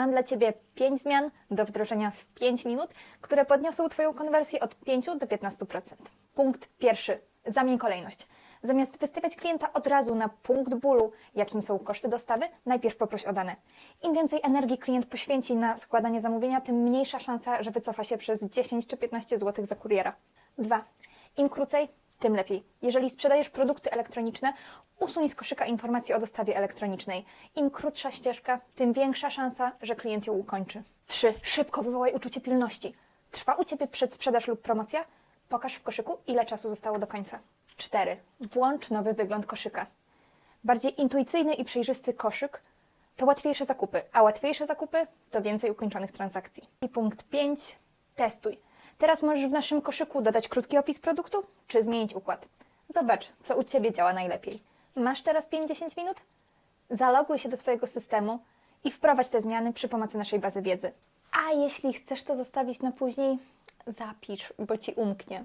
Mam dla Ciebie 5 zmian do wdrożenia w 5 minut, które podniosą Twoją konwersję od 5 do 15%. Punkt pierwszy. Zamień kolejność. Zamiast wystawiać klienta od razu na punkt bólu, jakim są koszty dostawy, najpierw poproś o dane. Im więcej energii klient poświęci na składanie zamówienia, tym mniejsza szansa, że wycofa się przez 10 czy 15 zł za kuriera. 2. Im krócej, tym lepiej. Jeżeli sprzedajesz produkty elektroniczne, usuń z koszyka informacje o dostawie elektronicznej. Im krótsza ścieżka, tym większa szansa, że klient ją ukończy. 3. Szybko wywołaj uczucie pilności. Trwa u Ciebie przedsprzedaż lub promocja? Pokaż w koszyku, ile czasu zostało do końca. 4. Włącz nowy wygląd koszyka. Bardziej intuicyjny i przejrzysty koszyk to łatwiejsze zakupy, a łatwiejsze zakupy to więcej ukończonych transakcji. I punkt 5. Testuj. Teraz możesz w naszym koszyku dodać krótki opis produktu, czy zmienić układ. Zobacz, co u Ciebie działa najlepiej. Masz teraz 5-10 minut? Zaloguj się do swojego systemu i wprowadź te zmiany przy pomocy naszej bazy wiedzy. A jeśli chcesz to zostawić na później, zapisz, bo Ci umknie.